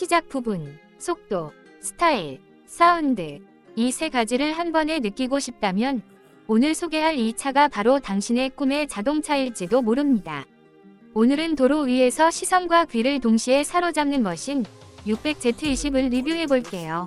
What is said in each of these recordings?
시작 부분, 속도, 스타일, 사운드 이 세 가지를 한 번에 느끼고 싶다면 오늘 소개할 이 차가 바로 당신의 꿈의 자동차일지도 모릅니다. 오늘은 도로 위에서 시선과 귀를 동시에 사로잡는 머신 600Z20을 리뷰해 볼게요.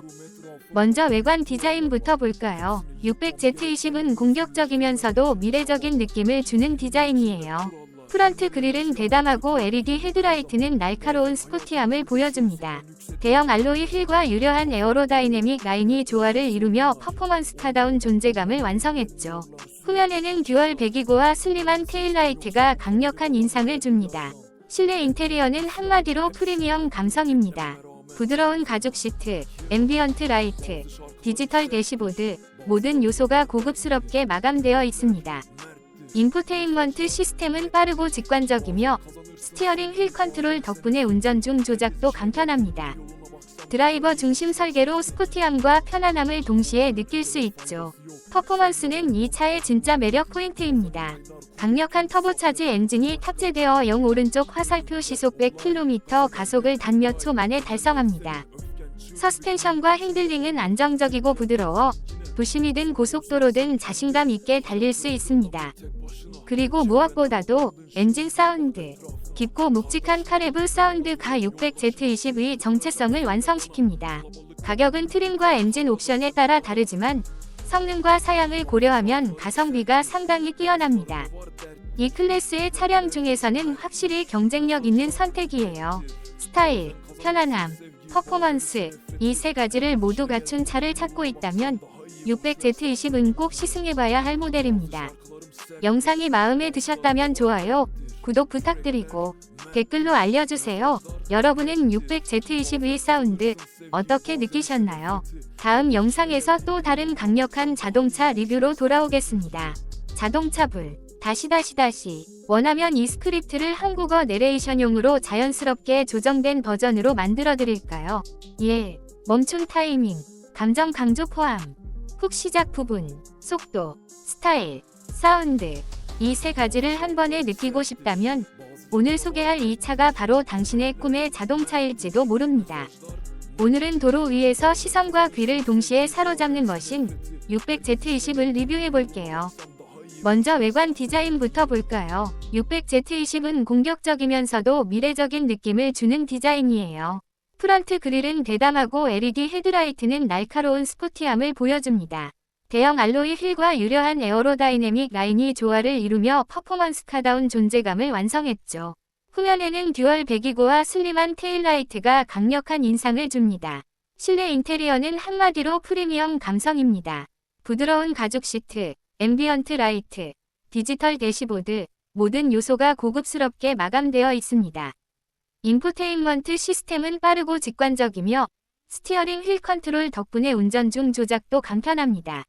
먼저 외관 디자인부터 볼까요? 600Z20은 공격적이면서도 미래적인 느낌을 주는 디자인이에요. 프런트 그릴은 대담하고 LED 헤드라이트는 날카로운 스포티함을 보여줍니다. 대형 알로이 휠과 유려한 에어로다이내믹 라인이 조화를 이루며 퍼포먼스타다운 존재감을 완성했죠. 후면에는 듀얼 배기구와 슬림한 테일라이트가 강력한 인상을 줍니다. 실내 인테리어는 한마디로 프리미엄 감성입니다. 부드러운 가죽 시트, 앰비언트 라이트, 디지털 대시보드, 모든 요소가 고급스럽게 마감되어 있습니다. 인포테인먼트 시스템은 빠르고 직관적이며 스티어링 휠 컨트롤 덕분에 운전 중 조작도 간편합니다. 드라이버 중심 설계로 스포티함과 편안함을 동시에 느낄 수 있죠. 퍼포먼스는 이 차의 진짜 매력 포인트입니다. 강력한 터보차지 엔진이 탑재되어 영 오른쪽 화살표 시속 100km 가속을 단 몇 초 만에 달성합니다. 서스펜션과 핸들링은 안정적이고 부드러워 도심이든 고속도로든 자신감 있게 달릴 수 있습니다. 그리고 무엇보다도 엔진 사운드, 깊고 묵직한 카레브 사운드가 600Z20의 정체성을 완성시킵니다. 가격은 트림과 엔진 옵션에 따라 다르지만 성능과 사양을 고려하면 가성비가 상당히 뛰어납니다. 이 클래스의 차량 중에서는 확실히 경쟁력 있는 선택이에요. 스타일, 편안함, 퍼포먼스 이 세 가지를 모두 갖춘 차를 찾고 있다면 600Z20은 꼭 시승해봐야 할 모델입니다. 영상이 마음에 드셨다면 좋아요, 구독 부탁드리고 댓글로 알려주세요. 여러분은 600Z20의 사운드 어떻게 느끼셨나요? 다음 영상에서 또 다른 강력한 자동차 리뷰로 돌아오겠습니다. 자동차 불 다시 다시 다시 원하면 이 스크립트를 한국어 내레이션용으로 자연스럽게 조정된 버전으로 만들어 드릴까요? 예, 멈춤 타이밍, 감정 강조 포함, 훅 시작 부분, 속도, 스타일, 사운드 이 세 가지를 한 번에 느끼고 싶다면 오늘 소개할 이 차가 바로 당신의 꿈의 자동차일지도 모릅니다. 오늘은 도로 위에서 시선과 귀를 동시에 사로잡는 머신 600Z20을 리뷰해 볼게요. 먼저 외관 디자인부터 볼까요? 600Z20은 공격적이면서도 미래적인 느낌을 주는 디자인이에요. 프런트 그릴은 대담하고 LED 헤드라이트는 날카로운 스포티함을 보여줍니다. 대형 알로이 휠과 유려한 에어로다이내믹 라인이 조화를 이루며 퍼포먼스카다운 존재감을 완성했죠. 후면에는 듀얼 배기구와 슬림한 테일라이트가 강력한 인상을 줍니다. 실내 인테리어는 한마디로 프리미엄 감성입니다. 부드러운 가죽 시트, 앰비언트 라이트, 디지털 대시보드, 모든 요소가 고급스럽게 마감되어 있습니다. 인포테인먼트 시스템은 빠르고 직관적이며 스티어링 휠 컨트롤 덕분에 운전 중 조작도 간편합니다.